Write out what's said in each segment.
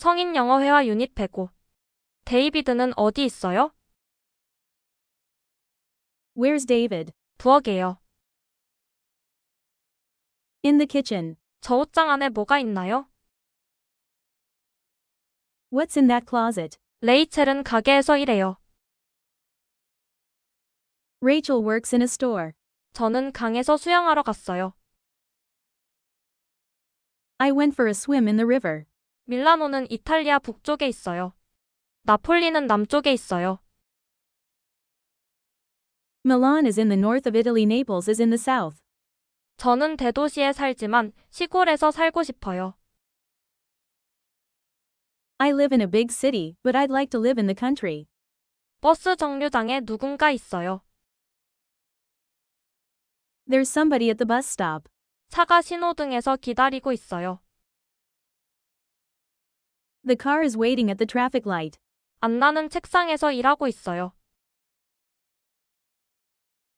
성인 영어 회화 유닛 105. 데이비드는 어디 있어요? Where's David? 부엌에요. In the kitchen. 저 옷장 안에 뭐가 있나요? What's in that closet? 레이첼은 가게에서 일해요. Rachel works in a store. 저는 강에서 수영하러 갔어요. I went for a swim in the river. 밀라노는 이탈리아 북쪽에 있어요. 나폴리는 남쪽에 있어요. Milan is in the north of Italy. Naples is in the south. 저는 대도시에 살지만 시골에서 살고 싶어요. I live in a big city, but I'd like to live in the country. 버스 정류장에 누군가 있어요. There's somebody at the bus stop. 차가 신호등에서 기다리고 있어요. The car is waiting at the traffic light. 안나는 책상에서 일하고 있어요.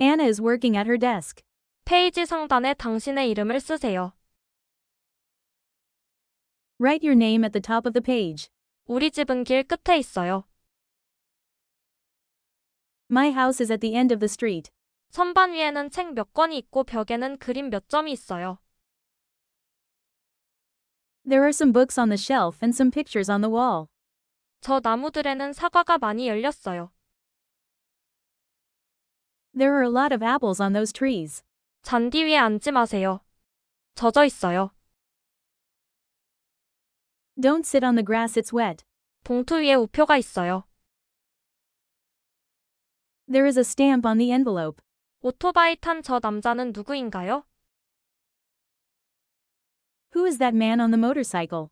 Anna is working at her desk. 페이지 상단에 당신의 이름을 쓰세요. Write your name at the top of the page. 우리 집은 길 끝에 있어요. My house is at the end of the street. 선반 위에는 책 몇 권이 있고 벽에는 그림 몇 점이 있어요. There are some books on the shelf and some pictures on the wall. 저 나무들에는 사과가 많이 열렸어요. There are a lot of apples on those trees. 잔디 위에 앉지 마세요. 젖어 있어요. Don't sit on the grass, it's wet. 봉투 위에 우표가 있어요. There is a stamp on the envelope. 오토바이 탄 저 남자는 누구인가요? Who is that man on the motorcycle?